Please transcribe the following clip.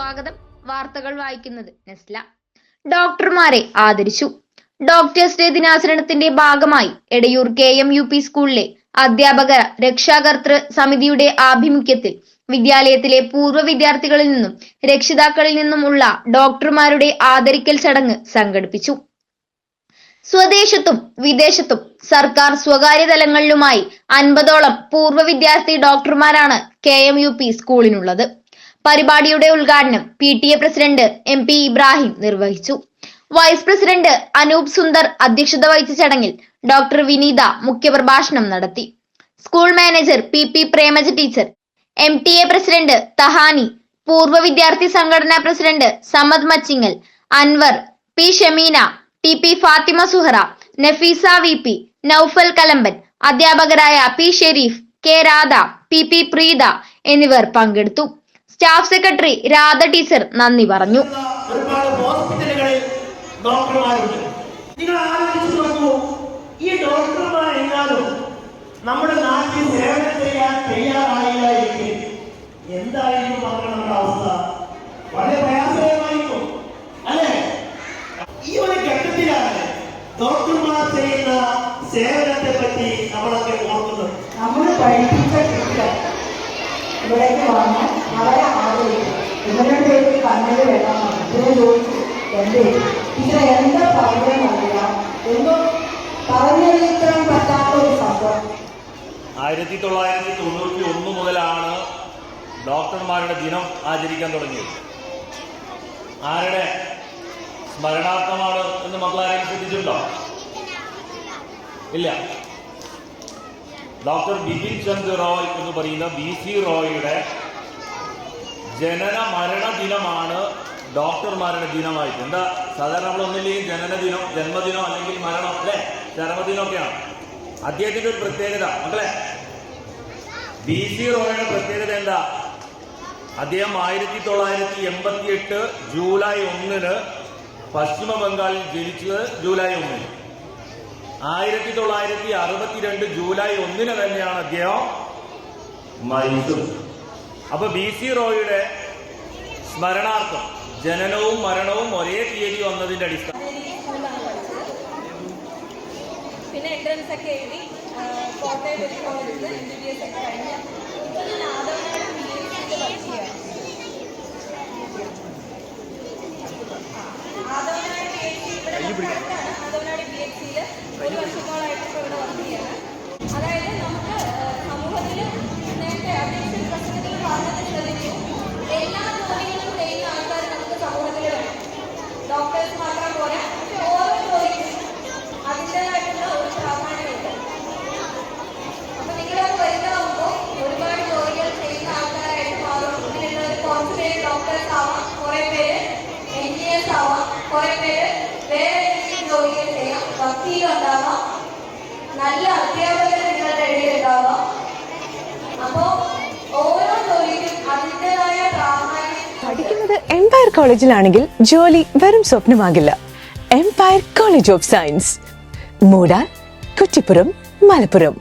സ്വാഗതം. വാർത്തകൾ വായിക്കുന്നത് നെസ്ല. ഡോക്ടർമാരെ ആദരിച്ചു. ഡോക്ടേഴ്സ് ഡേ ദിനാചരണത്തിന്റെ ഭാഗമായി Edayur K M U P സ്കൂളിലെ അധ്യാപക രക്ഷാകർത്തൃ സമിതിയുടെ ആഭിമുഖ്യത്തിൽ വിദ്യാലയത്തിലെ പൂർവ വിദ്യാർത്ഥികളിൽ നിന്നും രക്ഷിതാക്കളിൽ നിന്നുമുള്ള ഡോക്ടർമാരുടെ ആദരിക്കൽ ചടങ്ങ് സംഘടിപ്പിച്ചു. സ്വദേശത്തും വിദേശത്തും സർക്കാർ സ്വകാര്യ തലങ്ങളിലുമായി അൻപതോളം പൂർവ വിദ്യാർത്ഥി ഡോക്ടർമാരാണ് കെ എം യു പി സ്കൂളിനുള്ളത്. പരിപാടിയുടെ ഉദ്ഘാടനം P T A president M P Ibrahim നിർവഹിച്ചു. വൈസ് പ്രസിഡന്റ് അനൂപ് സുന്ദർ അധ്യക്ഷത വഹിച്ച ചടങ്ങിൽ ഡോക്ടർ വിനീത മുഖ്യപ്രഭാഷണം നടത്തി. School manager P P Premaja teacher M T A president Tahani പൂർവ വിദ്യാർത്ഥി സംഘടനാ president Samad Machingal Anwar P Shameena T P Fathima Suhara Nafeesa V P Noufal Kalamban അധ്യാപകരായ P Sherif K Radha P P Preetha എന്നിവർ പങ്കെടുത്തു. Staff secretary Radha teacher നന്ദി പറഞ്ഞു. ഒരുപാട് ഹോസ്പിറ്റലുകളിൽ ഡോക്ടർമാരുണ്ട്. നിങ്ങൾ ആലോചിച്ച് നോക്കൂ ഈ നമ്മുടെ നാട്ടിൽ സേവനം ചെയ്യാൻ തയ്യാറായില്ല എങ്കിൽ എന്തായിരിക്കും മക്കൾ നമ്മുടെ അവസ്ഥ? വളരെ പ്രയാസകരമായിരിക്കും അല്ലേ? ഈ ഒരു ഘട്ടത്തിലാണ് ഡോക്ടർമാർ ചെയ്യുന്ന സേവനത്തെ പറ്റി നമ്മളൊക്കെ ഓർക്കുന്നത്. നമ്മൾ പഠിപ്പിച്ച ഇവിടേക്ക് വന്ന് അവരെ ആദരിക്കും ഇവരുടെ പേരിൽ കണ്ണൽ വേണം. ഇതിനെ ചോദിച്ചു എന്തേ? എന്താ പറയുന്നറിയാം എന്തോ പറഞ്ഞറിയിക്കാൻ പറ്റാത്ത ഒരു സംഭവം ആയിരത്തി തൊള്ളായിരത്തി തൊണ്ണൂറ്റി ഒന്ന് മുതലാണ് ഡോക്ടർമാരുടെ ദിനം ആചരിക്കാൻ തുടങ്ങിയത്. ആരുടെ സ്മരണാർത്ഥമാണ് എന്ന് മക്കളാരെയും ശ്രദ്ധിച്ചിട്ടുണ്ടോ? ഇല്ല. ഡോക്ടർ ബിപിൻ ചന്ദ് റോയ് എന്ന് പറയുന്ന ബി സി റോയിയുടെ ജനന മരണ ദിനമാണ് ഡോക്ടർമാരുടെ ദിനമായിട്ട്. എന്താ? സാധാരണ നമ്മളൊന്നില്ലെങ്കിൽ ജനനദിനം ജന്മദിനം അല്ലെങ്കിൽ മരണം അല്ലേ? ചരമദിനമൊക്കെയാണ്. അദ്ദേഹത്തിന്റെ ഒരു പ്രത്യേകത മക്കളെ. ബി സി റോയുടെ പ്രത്യേകത എന്താ? അദ്ദേഹം ആയിരത്തി തൊള്ളായിരത്തി എൺപത്തി എട്ട് ജൂലൈ ഒന്നിന് പശ്ചിമ ബംഗാളിൽ ജനിച്ചത് ജൂലൈ ഒന്നിന്. ആയിരത്തി തൊള്ളായിരത്തി അറുപത്തിരണ്ട് ജൂലൈ ഒന്നിന് തന്നെയാണ് അദ്ദേഹം മരിച്ചത്. അപ്പൊ ബി സി റോയുടെ സ്മരണാർത്ഥം ജനനവും മരണവും ഒരേ തീയതി വന്നതിന്റെ അടിസ്ഥാനം. പിന്നെ എൻട്രൻസ് ഒക്കെ എഴുതി കോട്ടയം കോളേജിൽ എം ബി ബി എസ് ഒക്കെ കഴിഞ്ഞ്. ഞാൻ ആദവനാട് ബി എസ് സി ഇവിടെ കുറെ പേര് വേറെ ഏതെങ്കിലും ജോലികൾ ചെയ്യാം വക്കീലുണ്ടാവാം നല്ല അധ്യാപകർ നിങ്ങളുടെ ഇടയിൽ ഉണ്ടാവാം. അപ്പോ ഓരോ ജോലിക്കും അതിന്റെതായ പ്രാധാന്യം പഠിക്കുന്നത് എംപയർ കോളേജിലാണെങ്കിൽ ജോലി വെറും സ്വപ്നമാകില്ല. Empire college of science മൂടാർ Kuttippuram Malappuram.